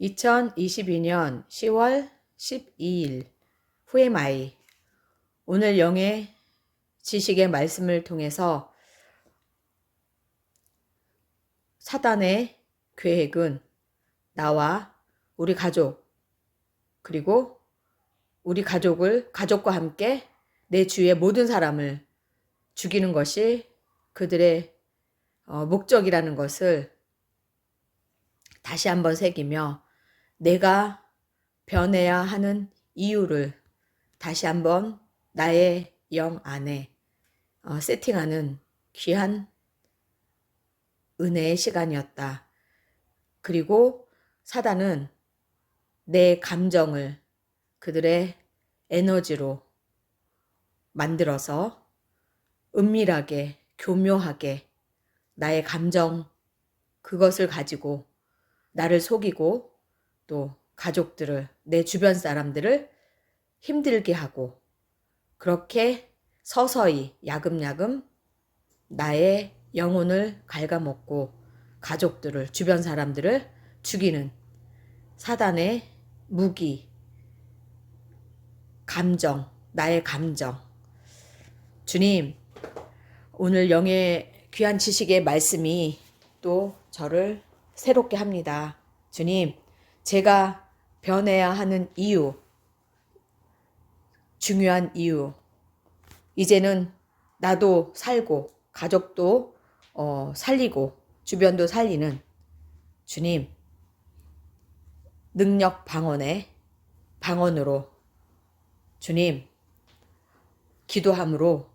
2022년 10월 12일 후에마이. 오늘 영의 지식의 말씀을 통해서 사단의 계획은 나와 우리 가족 그리고 우리 가족을 가족과 함께 내 주위의 모든 사람을 죽이는 것이 그들의 어, 목적이라는 것을 다시 한번 새기며 내가 변해야 하는 이유를 다시 한번 나의 영 안에 어, 세팅하는 귀한 은혜의 시간이었다. 그리고 사단은 내 감정을 그들의 에너지로 만들어서 은밀하게, 교묘하게 나의 감정, 그것을 가지고 나를 속이고 또 가족들을, 내 주변 사람들을 힘들게 하고 그렇게 서서히 야금야금 나의 영혼을 갉아먹고 가족들을, 주변 사람들을 죽이는 사단의 무기, 감정, 나의 감정. 주님, 오늘 영의 귀한 지식의 말씀이 또 저를 새롭게 합니다. 주님, 제가 변해야 하는 이유, 중요한 이유. 이제는 나도 살고, 가족도 어, 살리고, 주변도 살리는 주님, 능력 방언의 방언으로 주님, 기도함으로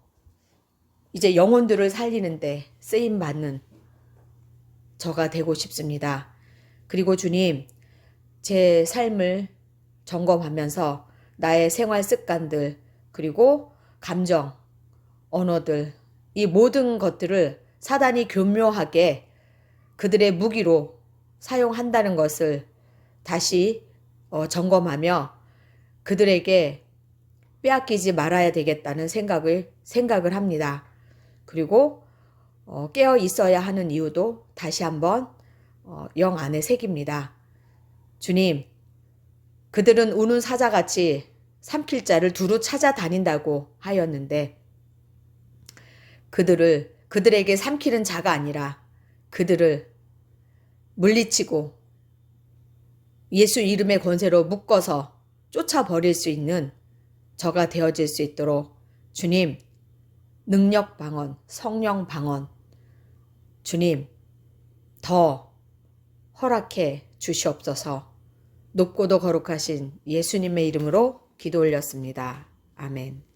이제 영혼들을 살리는데 쓰임 받는 저가 되고 싶습니다. 그리고 주님, 제 삶을 점검하면서 나의 생활 습관들, 그리고 감정, 언어들, 이 모든 것들을 사단이 교묘하게 그들의 무기로 사용한다는 것을 다시 어, 점검하며 그들에게 빼앗기지 말아야 되겠다는 생각을 생각을 합니다. 그리고 어, 깨어 있어야 하는 이유도 다시 한번 어, 영 안에 새깁니다. 주님, 그들은 우는 사자같이 삼킬 자를 두루 찾아다닌다고 하였는데 그들을 그들에게 삼키는 자가 아니라 그들을 물리치고 예수 이름의 권세로 묶어서 쫓아버릴 수 있는 저가 되어질 수 있도록 주님 능력 방언, 성령 방언 주님 더 허락해 주시옵소서 높고도 거룩하신 예수님의 이름으로 기도 올렸습니다. 아멘.